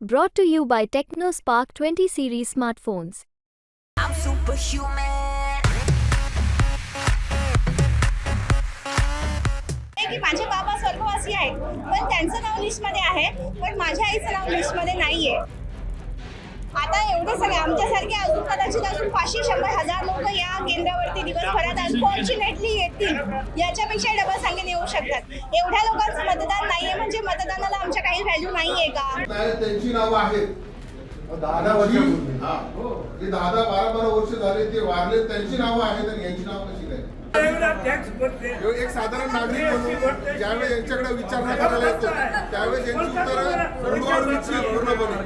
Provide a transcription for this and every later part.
Brought to you by TechnoSpark 20 series smartphones. I'm superhuman. की माझे बाबा स्वर्गवासी आहेत पण त्यांचं नाव लिस्टमध्ये आहे पण माझ्या आईचं नाव लिस्टमध्ये नाहीये आता एवढे सगळे आमच्यासारखे अजून कदाचित अजून पाचशे शंभर हजार लोक या केंद्रावरती दिवसभरात अनफॉर्च्युनेटली येतील. याच्यापेक्षा डबल सांगेन येऊ शकतात. एवढ्या लोकांचं मतदान नाहीये म्हणजे मतदानाला आमच्या काही व्हॅल्यू नाहीये का? त्यांची नावं आहेत. दहा दहा वर्षापूर्वी. हा. जे दहा दहा बारा बारा वर्ष झाले ते वारले त्यांची नावं आहेत आणि यांची नावं कशी एक साधारण नागरिक म्हणून ज्यावेळेस यांच्याकडे विचारणा करायला येतो त्यावेळेस यांची उत्तरं पूर्णपणे.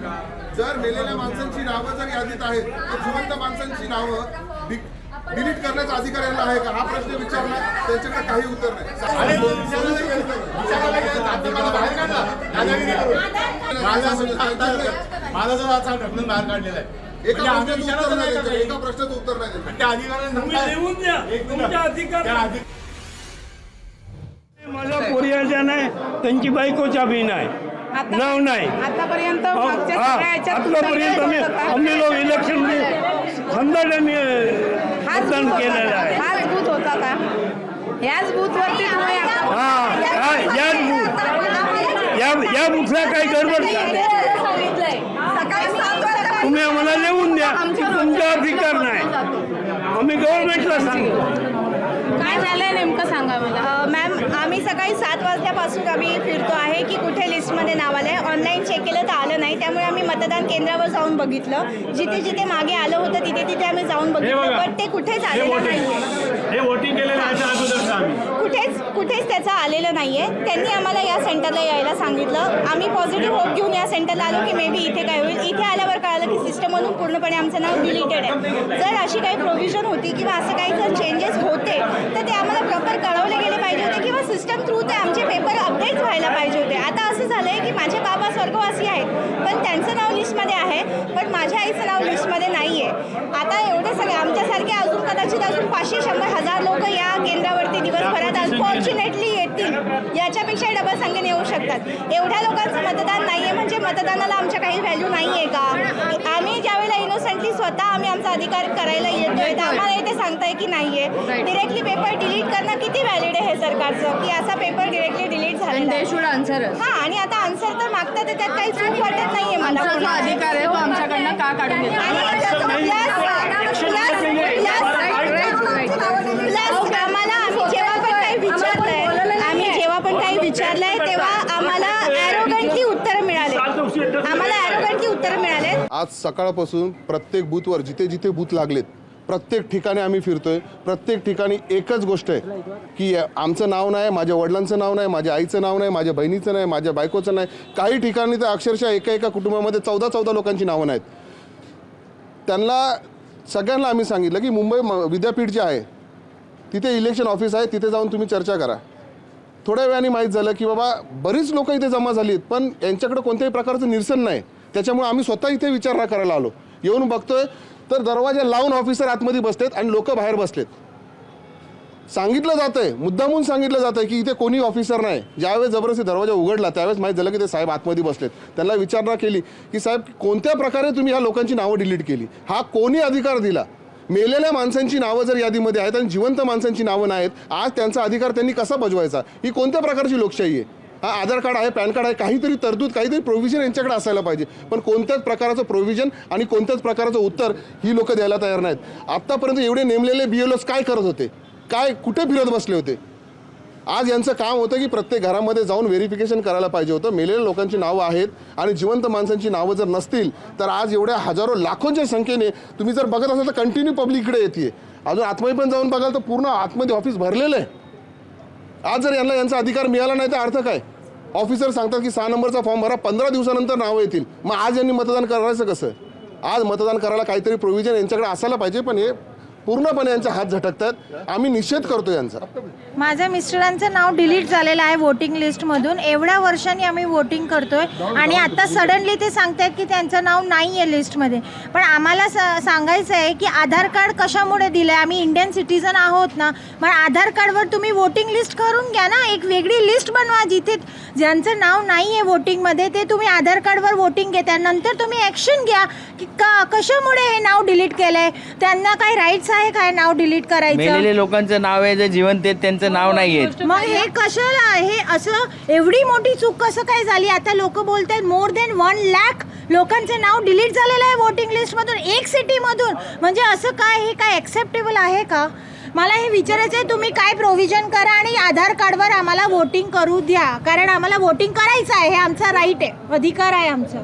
जर मेलेल्या माणसांची नावं जर यादीत आहेत तर जिवंत माणसांची नावं डिलीट करण्याचा अधिकार यांना आहे का? हा प्रश्न विचारला त्यांच्याकडे काही उत्तर नाही. माझा माझा जो वाचा ढकलून बाहेर काढलेला आहे. एका म्हणजे प्रश्नाचं उत्तर नाही. त्या अधिकाऱ्यांना त्यांची बायकोच्या बी नाही. नाव नाही. आतापर्यंत आतापर्यंत. आम्ही लोक इलेक्शन खंदाड्याने हाच बूथ केलेलं होता आहे का? हाच बूथ होता का? याच बूथवरती तुम्ही आता- हा या- याच बूथ या या बुथला काही गडबड तुम्ही आम्हाला लिहून द्या. तुमचा अधिकार नाही. आम्ही गव्हर्नमेंटला सांगतो. काय झालंय नेमकं सांगा मला. मॅम आम्ही सकाळी सात वाजल्यापासून आम्ही फिरतो आहे की कुठे लिस्टमध्ये नाव आलं आहे ऑनलाईन चेक केलं तर आलं नाही. त्यामुळे आम्ही मतदान केंद्रावर जाऊन बघितलं. जिथे जिथे मागे आलं होतं तिथे तिथे आम्ही जाऊन बघितलं. पण ते कुठेच आलेलं नाही हे वोटिंग केलेलं आहे अगोदरचं आम्ही. कुठेच कुठेच त्याचं आलेलं नाहीये. त्यांनी आम्हाला या सेंटरला यायला सांगितलं. आम्ही पॉझिटिव्ह होप घेऊन या सेंटरला आलो की मे बी इथे काय होईल. इथे म्हणून पूर्णपणे आमचं नाव डिलीटेड आहे. जर अशी काही प्रोव्हिजन होती किंवा असं काही जर चेंजेस होते तर ते आम्हाला प्रॉपर कळवले गेले पाहिजे होते किंवा सिस्टम थ्रू ते आमचे पेपर अपडेट व्हायला पाहिजे होते. आता असं झालं आहे की माझे बाबा स्वर्गवासी आहेत पण त्यांचं नाव लिस्टमध्ये आहे पण माझ्या आईचं नाव लिस्टमध्ये नाही आहे आता एवढे सगळे आमच्यासारखे अजून कदाचित अजून पाचशे शंभर हजार लोक या केंद्रावरती दिवसभरात अनफॉर्च्युनेटली येतील. याच्यापेक्षा डबल संख्येने येऊ शकतात. एवढ्या लोकांचं मतदान नाही आहे म्हणजे मतदानाला आमच्या काही व्हॅल्यू नाही आहे का? स्वतः आम्ही आमचा अधिकार करायला येतोय. तर आम्हाला इथे सांगताय की नाहीये. डिरेक्टली पेपर डिलीट करणं किती व्हॅलिड आहे हे सरकारचं? की असा paper directly delete. Should answer हा आणि आता आन्सर तर मागतात त्यात काही चूक वाटत नाहीये मला अधिकार आहे तो आमच्याकडनं का काढून घेतला? आणि plus- plus- plus- plus आम्हाला आम्ही जेव्हा पण काही विचारलंय आम्ही जेव्हा पण काही विचारलंय तेव्हा आम्हाला ॲरोगंटली उत्तर मिळाले. आम्हाला ॲरोगंटली उत्तर मिळाले. आज सकाळपासून प्रत्येक बूथवर जिथे जिथे बूथ लागलेत प्रत्येक ठिकाणी आम्ही फिरतोय. प्रत्येक ठिकाणी एकच गोष्ट आहे की आमचं नाव नाही माझ्या वडिलांचं नाव नाही माझ्या आईचं नाव नाही माझ्या बहिणीचं नाही माझ्या बायकोचं नाही. काही ठिकाणी तर अक्षरशः एका एका कुटुंबामध्ये चौदा चौदा लोकांची नावं नाहीत. त्यांना सगळ्यांना आम्ही सांगितलं की मुंबई म- विद्यापीठ जे आहे तिथे इलेक्शन ऑफिस आहे तिथे जाऊन तुम्ही चर्चा करा. थोड्या वेळाने माहीत झालं की बाबा बरीच लोक इथे जमा झाली आहेत पण यांच्याकडे कोणत्याही प्रकारचं निरसन नाही. त्याच्यामुळे आम्ही स्वतः इथे विचारणा करायला आलो. येऊन बघतोय तर दरवाजा लावून ऑफिसर आतमध्ये बसलेत आणि लोक बाहेर बसलेत. सांगितलं जातंय मुद्दामून सांगितलं जातंय की इथे कोणी ऑफिसर नाही. ज्यावेळेस जबरदस्ती दरवाजा उघडला त्यावेळेस माहीत झालं की ते साहेब आतमध्ये बसलेत. त्यांना विचारणा केली की साहेब कोणत्या प्रकारे तुम्ही ह्या लोकांची नावं डिलीट केली? हा कोणी अधिकार दिला? मेलेल्या माणसांची नावं जर यादीमध्ये आहेत आणि जिवंत माणसांची नावं नाहीत आज त्यांचा अधिकार त्यांनी कसा बजवायचा? ही कोणत्या प्रकारची लोकशाही आहे? हा आधार कार्ड आहे पॅन कार्ड आहे काहीतरी तरतूद काहीतरी प्रोव्हिजन यांच्याकडे असायला पाहिजे. पण कोणत्याच प्रकारचं प्रोव्हिजन आणि कोणत्याच प्रकाराचं उत्तर ही लोक द्यायला तयार नाहीत. आत्तापर्यंत एवढे नेमलेले बी एल काय करत होते? काय कुठे फिरत बसले होते? आज यांचं काम होतं की प्रत्येक घरामध्ये जाऊन व्हेरिफिकेशन करायला पाहिजे होतं. मेलेल्या लोकांची नावं आहेत आणि जिवंत माणसांची नावं जर नसतील तर आज एवढ्या हजारो लाखोंच्या संख्येने तुम्ही जर बघत असाल तर कंटिन्यू पब्लिक इकडे येते अजून आतमध्ये पण जाऊन बघाल तर पूर्ण आतमध्ये ऑफिस भरलेलं आहे. आज जर यांना यांचा अधिकार मिळाला नाही तर अर्थ काय? ऑफिसर सांगतात की सहा नंबरचा फॉर्म भरा पंधरा दिवसानंतर नावं येतील. मग आज यांनी मतदान करायचं कसं? आज मतदान करायला काहीतरी प्रोव्हिजन यांच्याकडे असायला पाहिजे पण हे पूर्णपणे यांचे हात झटकतात. आम्ही निषेध करतो यांचा. माझ्या मिस्टरांचं नाव डिलीट झालेलं आहे वोटिंग लिस्टमधून. एवढ्या वर्षांनी आम्ही वोटिंग करतोय. आणि आता सडनली ते सांगतायत की त्यांचं नाव नाही आहे लिस्टमध्ये. पण आम्हाला स सांगायचं आहे की आधार कार्ड कशामुळे दिलं आहे आम्ही इंडियन सिटीजन आहोत ना. मग आधार कार्डवर तुम्ही वोटिंग लिस्ट करून घ्या ना. एक वेगळी लिस्ट बनवा जिथे ज्यांचं नाव नाही आहे वोटिंगमध्ये ते तुम्ही आधार कार्डवर वोटिंग घेता नंतर तुम्ही ॲक्शन घ्या. की का कशामुळे हे नाव डिलीट केलं आहे त्यांना काही राईट्स आहे काय नाव डिलीट करायचं? मेलेले लोकांचं नाव आहे जे जिवंत आहेत त्यांचं नाव नाही मग हे कशाला हे असं एवढी मोठी चूक कसं काय झाली? आता लोक बोलतात मोर देन वन लॅक लोकांचे नाव डिलीट झालेलं आहे वोटिंग लिस्टमधून एक सिटीमधून म्हणजे असं काय हे काय ॲक्सेप्टेबल आहे का? मला हे विचारायचं आहे तुम्ही काय प्रोव्हिजन करा आणि आधार कार्डवर आम्हाला वोटिंग करू द्या. कारण आम्हाला वोटिंग करायचं आहे हे आमचा राईट आहे अधिकार आहे आमचा.